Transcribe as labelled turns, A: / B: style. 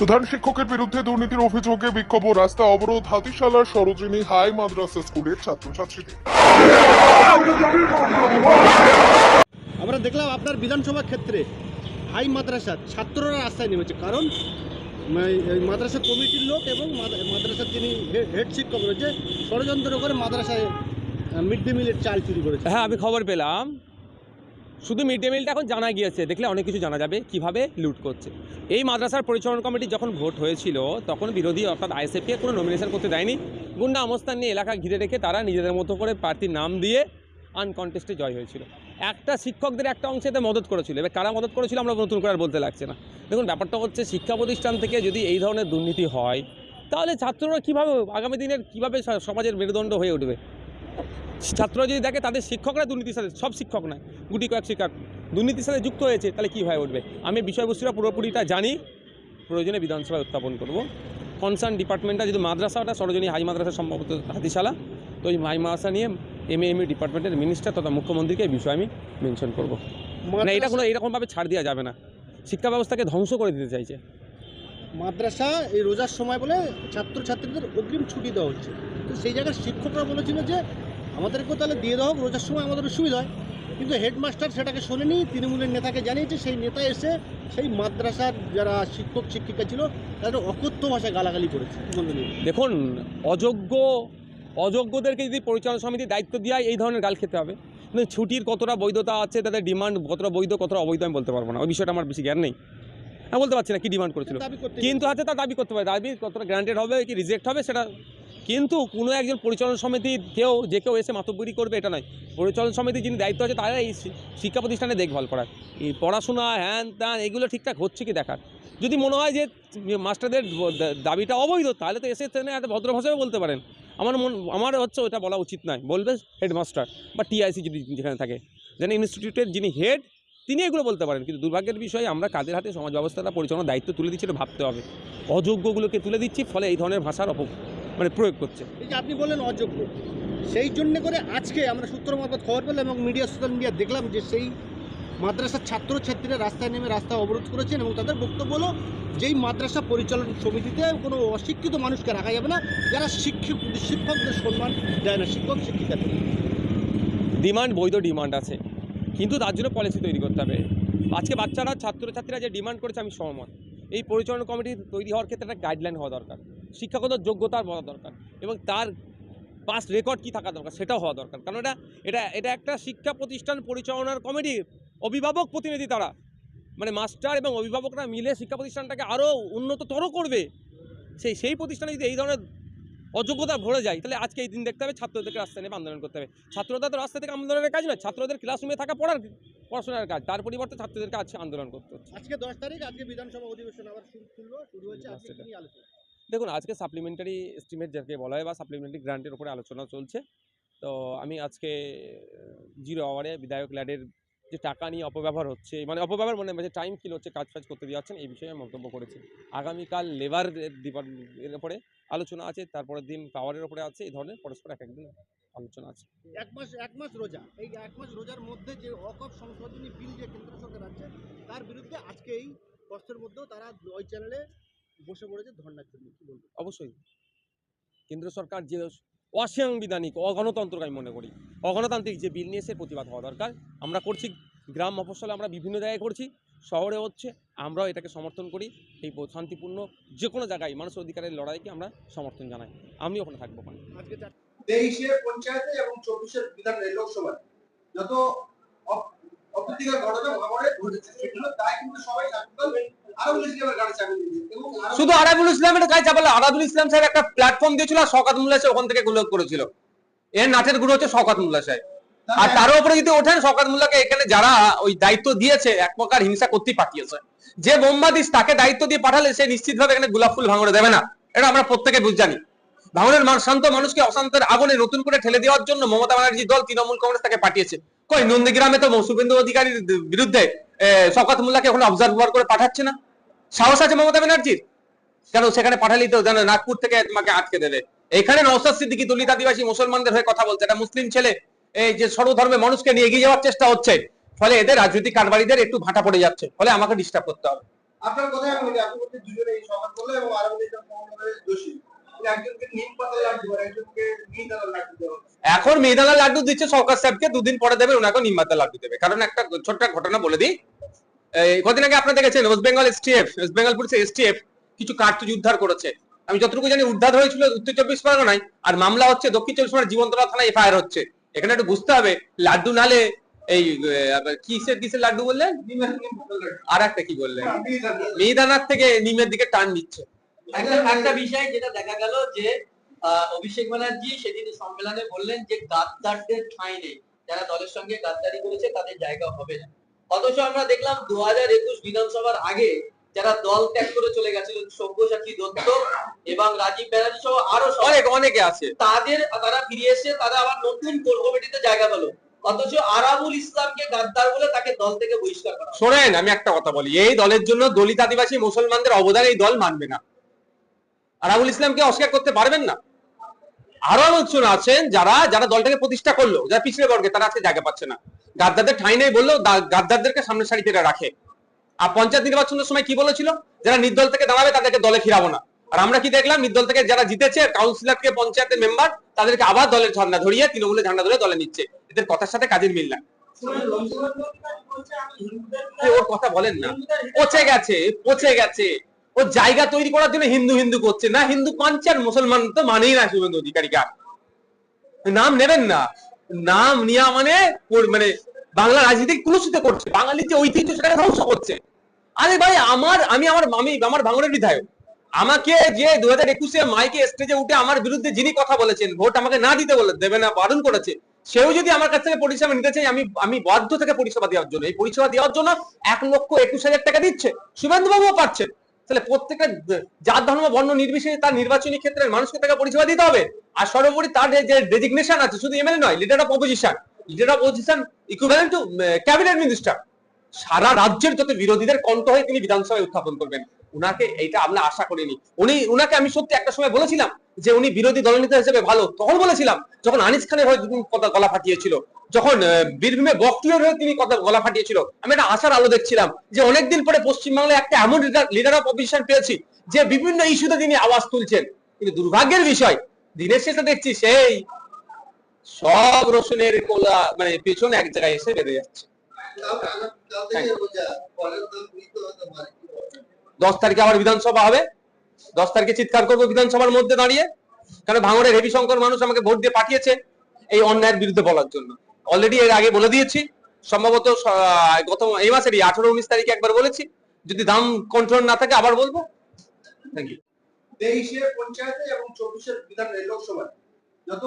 A: প্রধান শিক্ষকের বিরুদ্ধে দুর্নীতির অভিযোগে বিক্ষোভ ও রাস্তা অবরোধ হাতিশালার সরোজিনী হাই মাদ্রাসা স্কুলের ছাত্রছাত্রীদের।
B: আমরা দেখলাম আপনার বিধানসভা ক্ষেত্রে হাই মাদ্রাসা ছাত্ররা রাস্তায় নেমেছে। কারণ এই মাদ্রাসা কমিটির লোক এবং মাদ্রাসার যিনি হেড শিক্ষক রয়েছে ষড়যন্ত্র করে মাদ্রাসায় মিড ডে মিলের চাল চুরি করেছে।
C: হ্যাঁ আমি খবর পেলাম। শুধু মিড ডে মিলটা এখন জানা গিয়েছে, দেখলে অনেক কিছু জানা যাবে কীভাবে লুট করছে। এই মাদ্রাসার পরিচালনা কমিটি যখন ভোট হয়েছিল, তখন বিরোধী অর্থাৎ আইএসএফকে কোনো নমিনেশন করতে দেয়নি। গুন্ডা অবস্থান নিয়ে এলাকা ঘিরে রেখে তারা নিজেদের মতো করে প্রার্থীর নাম দিয়ে আনকনটেস্টে জয় হয়েছিল। একটা শিক্ষকদের একটা অংশে এতে মদত করেছিল। এবার কারা মদত করেছিল আমরা নতুন করে আর বলতে লাগছে না। দেখুন, ব্যাপারটা হচ্ছে শিক্ষা প্রতিষ্ঠান থেকে যদি এই ধরনের দুর্নীতি হয়, তাহলে ছাত্ররা কীভাবে আগামী দিনের কীভাবে সমাজের মেরুদণ্ড হয়ে উঠবে? ছাত্ররা যদি দেখে তাদের শিক্ষকরা দুর্নীতির সাথে সব শিক্ষক নয় গুটি কয়েক শিক্ষক দুর্নীতির সাথে যুক্ত হয়েছে তাহলে কী হয়ে উঠবে? আমি বিষয়বস্তুটা পুরোপুরিটা জানি প্রয়োজনে বিধানসভায় উত্থাপন করব। কনসার্ন ডিপার্টমেন্টটা যদি মাদ্রাসাটা সরোজনী হাই মাদ্রাসা সম্ভবত হাতিশালা তো ওই হাই মাদ্রাসা নিয়ে এম এম ডিপার্টমেন্টের মিনিস্টার তথা মুখ্যমন্ত্রীকে এই বিষয়ে আমি মেনশন করব। মানে এটা কোনো এরকমভাবে ছাড় দেওয়া যাবে না। শিক্ষা ব্যবস্থাকে ধ্বংস করে দিতে চাইছে।
B: মাদ্রাসা এই রোজার সময় বলে ছাত্রছাত্রীদের অগ্রিম ছুটি দেওয়া হচ্ছে। তো সেই জায়গায় শিক্ষকরা বলেছিল যে আমাদেরকেও তাহলে দিয়ে দেওয়া হোক রোজার সময় আমাদের সুবিধা হয়। কিন্তু হেডমাস্টার সেটাকে শোনেনি তৃণমূলের নেতাকে জানিয়েছে সেই নেতা এসে সেই মাদ্রাসার যারা শিক্ষক শিক্ষিকা ছিল তাদের অকথ্য ভাষায় গালাগালি করেছে?
C: দেখুন অযোগ্য অযোগ্যদেরকে যদি পরিচালনা সমিতির দায়িত্ব দেওয়া এই ধরনের গাল খেতে হবে। কিন্তু ছুটির কতটা বৈধতা আছে তাদের ডিমান্ড কতটা বৈধ কতটা অবৈধ আমি বলতে পারব না। ওই বিষয়টা আমার বেশি জ্ঞান নেই। আমি বলতে পারছি না কি ডিমান্ড করেছিল। কিন্তু আছে তার দাবি করতে পারে। দাবি কতটা গ্রান্টেড হবে কি রিজেক্ট হবে সেটা কিন্তু কোনো একজন পরিচালনা সমিতির কেউ, যে কেউ এসে মাতব্বরি করবে, এটা নয়। পরিচালন সমিতির যিনি দায়িত্ব আছে, তারা এই শিক্ষা প্রতিষ্ঠানে দেখভাল করার। এই পড়াশোনা, হ্যান ত্যান, এগুলো ঠিকঠাক হচ্ছে কি দেখার? যদি মনে হয় যে মাস্টারদের দাবিটা অবৈধ, তাহলে তো এসে ট্রেনে একটা ভদ্র ভাষায় বলতে পারেন। আমার মন, আমার হচ্ছে ওটা বলা উচিত নয়। বলবে হেডমাস্টার বা টিআইসি যদি যেখানে থাকে। যেন ইনস্টিটিউটের যিনি হেড, তিনি এগুলো বলতে পারেন। কিন্তু দুর্ভাগ্যের বিষয়ে, আমরা কাদের হাতে সমাজ ব্যবস্থাটা পরিচালনার দায়িত্ব তুলে দিচ্ছি, এটা ভাবতে হবে। অযোগ্যগুলোকে তুলে দিচ্ছি, ফলে এই ধরনের ভাষার অপ মানে প্রয়োগ করছে।
B: এই যে আপনি বললেন অযোগ্য। সেই জন্য করে আজকে আমরা সূত্র মারফত খবর পেলাম এবং মিডিয়া সোশ্যাল মিডিয়া দেখলাম যে সেই মাদ্রাসার ছাত্রছাত্রীরা রাস্তায় নেমে রাস্তা অবরোধ করেছেন এবং তাদের বক্তব্য হলো যেই মাদ্রাসা পরিচালন সমিতিতে কোনো অশিক্ষিত মানুষকে রাখা যাবে না যারা শিক্ষক শিক্ষকদের সম্মান দেয় না শিক্ষক শিক্ষিকাদের
C: ডিমান্ড বৈধ ডিমান্ড আছে। কিন্তু তার জন্য পলিসি তৈরি করতে হবে। আজকে বাচ্চারা ছাত্রছাত্রীরা যে ডিমান্ড করেছে আমি সহমত। এই পরিচালনা কমিটি তৈরি হওয়ার ক্ষেত্রে একটা গাইডলাইন হওয়া দরকার। শিক্ষাগত যোগ্যতা হওয়া দরকার এবং তার পাস রেকর্ড কী থাকা দরকার সেটাও হওয়া দরকার। কারণ এটা এটা এটা একটা শিক্ষা প্রতিষ্ঠান পরিচালনার কমিটির অভিভাবক প্রতিনিধি তারা। মানে মাস্টার এবং অভিভাবকরা মিলে শিক্ষা প্রতিষ্ঠানটাকে আরও উন্নততর করবে। সেই সেই প্রতিষ্ঠানে যদি এই ধরনের অযোগ্যতা ভরে যায়, তাহলে আজকে এই দিন দেখতে হবে ছাত্রদেরকে রাস্তায় নেমে আন্দোলন করতে হবে। ছাত্ররা তো রাস্তা থেকে আন্দোলনের কাজ নয়, ছাত্রদের ক্লাসরুমে থাকা পড়ার, পড়াশোনার কাজ। তার পরিবর্তে ছাত্রদেরকে আজকে আন্দোলন করতে হচ্ছে।
B: আজকে দশ তারিখ, আজকে বিধানসভা অধিবেশন আবার শুরু হয়েছে
C: দেখুন, আজকে সাপ্লিমেন্টারি এস্টিমেট যাকে বলা হয় বা সাপ্লিমেন্টারি গ্রান্টের উপরে আলোচনা চলছে। তো আমি আজকে জিরো আওয়ারে বিধায়ক ল্যাডের যে টাকা নিয়ে অপব্যবহার হচ্ছে মানে অপব্যবহার মনে যে টাইম কিল হচ্ছে কাজ ফাজ করতে দিয়ে এই বিষয়ে মন্তব্য করেছি। আগামীকাল লেবার এর উপরে আলোচনা আছে, তারপরের দিন পাওয়ারের উপরে আছে, এই ধরনের পরস্পর এক একদিন আলোচনা আছে।
B: এক মাস এক মাস রোজা, এই এক মাস রোজার মধ্যে যে অকপ সংশোধনী বিল যে কেন্দ্র সরকার আছে, তার বিরুদ্ধে আজকে এই কষ্টের মধ্যেও তারা ওই চ্যানেলে বসে পড়েছে ধর্নার জন্য কি বলব?
C: অবশ্যই। কেন্দ্র সরকার যে অসাংবিধানিক অগণতন্ত্রকে আমি মনে করি অগণতান্ত্রিক যে বিল নিয়ে প্রতিবাদ হওয়া দরকার। আমরা করছি গ্রাম মফস্বলে আমরা বিভিন্ন জায়গায় করছি শহরে হচ্ছে আমরাও এটাকে সমর্থন করি এই শান্তিপূর্ণ যে কোনো জায়গায় মানুষের অধিকারের লড়াইকে আমরা সমর্থন জানাই। আমি ওখানে থাকব ওখানে।
B: আজকে
D: পঞ্চায়েতে এবং চব্বিশের বিধান লোকসভায়। যত অপ্রীতিকর ঘটনা ভাঙড়ে ঘটেছে সেগুলো তাই কিন্তু সবাই
E: শুধু আরাবুল ইসলামের কাজ চাপালে। আরাবুল ইসলাম সাহেব একটা প্ল্যাটফর্ম দিয়েছিল আর শকাত মুল্লা সাহেব ওখান থেকে গুলো করেছিল। এর নাচের গুরু হচ্ছে শকাত মুল্লা সাহেব। আর তার উপরে যদি ওঠেন শকাত মুল্লাকে এখানে যারা ওই দায়িত্ব দিয়েছে এক প্রকার হিংসা করতেই পাঠিয়েছে। যে বোম্বাদিস তাকে দায়িত্ব দিয়ে পাঠালে সে নিশ্চিতভাবে এখানে গোলাপ ফুল ভাঙড়ে দেবে না। এটা আমরা প্রত্যেকে বুঝ জানি। ভাঙড়ের মান- শান্ত, মানুষকে অশান্তের আগুনে নতুন করে ঠেলে দেওয়ার জন্য মমতা ব্যানার্জি দল, তৃণমূল কংগ্রেস তাকে পাঠিয়েছে। কই, নন্দীগ্রামে তো শুভেন্দু অধিকারীর বিরুদ্ধে শকাত মোল্লাকে এখন অবজার্ভার করে পাঠাচ্ছে না? সাহস আছে মমতা ব্যানার্জির? কেন সেখানে পাঠালেই তো জানো নাগপুর থেকে তোমাকে আটকে দেবে। এখানে নওসাদ সিদ্দিকি দলিত আদিবাসী মুসলমানদের হয়ে কথা বলছে, এটা মুসলিম ছেলে, এই যে সর্বধর্মের মানুষকে নিয়ে এগিয়ে যাওয়ার চেষ্টা হচ্ছে, ফলে এদের রাজনৈতিক কারবারিদের একটু ভাটা পড়ে যাচ্ছে, ফলে আমাকে ডিস্টার্ব করতে হবে।
D: আপনার কথাই আমি দুজনে এই সমান করল এবং আরও দোষী। নিম নিম।
C: এখন মেদানা লাড্ডু দিচ্ছে সরকার সাহেবকে দুদিন পরে দেবে ওনাকে নিম্বাতা লাড্ডু দেবে। কারণ একটা ছোট্ট ঘটনা বলে দিই। কদিন আগে আপনারা দেখেছেন West Bengal STF West Bengal পুলিশের এসটিএফ কিছু কার্তুজ উদ্ধার করেছে। আমি যতটুকু জানি উদ্ধার হয়েছিল উত্তর চব্বিশ পরগনায়। আর মামলা হচ্ছে দক্ষিণ চব্বিশ পরগনা জীবন্তলা থানায় এফআইআর হচ্ছে। এখানে একটু বুঝতে হবে লাড্ডু নালে এই কিসের কিসের লাড্ডু বললেন?
D: নিম
C: আর একটা কি বললেন?
D: নিম
C: মিহিদানার থেকে নিমের দিকে টান দিচ্ছে
F: একটা বিষয় যেটা দেখা গেল যে অভিষেক ব্যানার্জি সেদিন সম্মেলনে বললেন যে গাদ্দারদের ঠাঁই নেই। যারা দলের সঙ্গে গাদ্দারি করেছে তাদের জায়গা হবে না। অথচ আমরা দেখলাম দু হাজার একুশ বিধানসভার আগে যারা দল ত্যাগ করে চলে গেছিলেন সব্যসাচী দত্ত এবং রাজীব ব্যানার্জি সহ আরও
C: অনেক অনেকে আছে।
F: তাদের তারা ফিরে এসে তারা আবার নতুন কোর কমিটিতে জায়গা পেল। অথচ আরাবুল ইসলামকে গাদ্দার বলে তাকে দল থেকে বহিষ্কার করা।
C: শোনেন আমি একটা কথা বলি। এই দলের জন্য দলিত আদিবাসী মুসলমানদের অবদান এই দল মানবে না। আরাবুল ইসলামকে অস্বীকার করতে পারবেন না। আরও লোকজন আছেন যারা যারা দলটাকে প্রতিষ্ঠা করল, যারা পিছড়ে বর্গে, তারা আজকে জায়গা পাচ্ছে না। গাদ্দারদের ঠাঁই নেই বললেও দা- গাদ্দারদেরকে সামনের সারিতে এরা রাখে। আর পঞ্চায়েত নির্বাচনের সময় কি বলেছিল? যারা নির্দল থেকে দাঁড়াবে, তাদেরকে দলে ফিরাবো না। আর আমরা কি দেখলাম? নির্দল থেকে যারা জিতেছে কাউন্সিলর থেকে পঞ্চায়েতের মেম্বার, তাদেরকে আবার দলের ঝান্ডা ধরিয়ে তৃণমূলের ঝান্ডা ধরে দলে নিচ্ছে। এদের কথার সাথে কাজের মিল না ওর কথা বলেন না। পচে গেছে পচে গেছে। ও জায়গা তৈরি করার জন্য হিন্দু হিন্দু করছে। না হিন্দু আর মুসলমান তো মানেই না শুভেন্দু অধিকারীকে। নাম নেবেন না। নাম নেওয়া মানে মানে বাংলা রাজনীতি কুলুষিত করছে। বাঙালির যে ঐতিহ্য সেটাকে ধ্বংস করছে। আরে ভাই, আমার আমি আমার আমি আমার ভাঙনের বিধায়ক। আমাকে যে দু হাজার একুশে মাইকে স্টেজে উঠে আমার বিরুদ্ধে যিনি কথা বলেছেন, ভোট আমাকে না দিতে বলে দেবে না, বারণ করেছে। সেও যদি আমার কাছ থেকে পরিষেবা নিতে চাই আমি আমি বাধ্য থেকে পরিষেবা দেওয়ার জন্য। এই পরিষেবা দেওয়ার জন্য এক লক্ষ একুশ হাজার টাকা দিচ্ছে। শুভেন্দু বাবুও পাচ্ছেন তাহলে প্রত্যেকটা জাত ধর্ম, বর্ণ নির্বিশেষে তার নির্বাচনী ক্ষেত্রে মানুষকে তাকে পরিষেবা দিতে হবে। আর সর্বোপরি তার যে- ডেজিগনেশন আছে, শুধু এমএলএ নয় leader of opposition leader of opposition equivalent to cabinet minister সারা রাজ্যের যত বিরোধীদের কণ্ঠ হয়ে তিনি বিধানসভায় উত্থাপন করবেন। উনাকে এইটা আমরা আশা করিনি। উনি উনাকে আমি সত্যি একটা সময় বলেছিলাম যে উনি বিরোধী দলনেতা হিসেবে ভালো। তখন বলেছিলাম যখন আনিস খানের হয়ে কথা গলা ফাটিয়েছিল যখন বীরভূমে বক্তিয়ার হয়ে তিনি কথা গলা ফাটিয়েছিল আমি একটা আশার আলো দেখছিলাম যে অনেকদিন পরে পশ্চিমবাংলায় একটা এমন লিডার অফ অপোজিশন পেয়েছি যে বিভিন্ন ইস্যুতে তিনি আওয়াজ তুলছেন। কিন্তু দুর্ভাগ্যের বিষয় দিনের শেষে দেখছি সেই সব রসুনের কোলা মানে পেছনে এক জায়গায় এসে বেঁধে যাচ্ছে। দশ তারিখে আবার বিধানসভা হবে। দশ তারিখে চিৎকার করব বিধানসভার মধ্যে দাঁড়িয়ে। কারণ ভাঙড়ের হেভি মানুষ আমাকে ভোট দিয়ে পাঠিয়েছে এই অন্যায়ের বিরুদ্ধে বলার জন্য। অলরেডি এর আগে বলে দিয়েছি। সম্ভবত গত এই মাসেরই আঠারো, উনিশ তারিখে একবার বলেছি। যদি দাম কন্ট্রোল না থাকে, আবার বলব। থ্যাংক ইউ
D: তেইশে পঞ্চায়েতে এবং চব্বিশের বিধান যত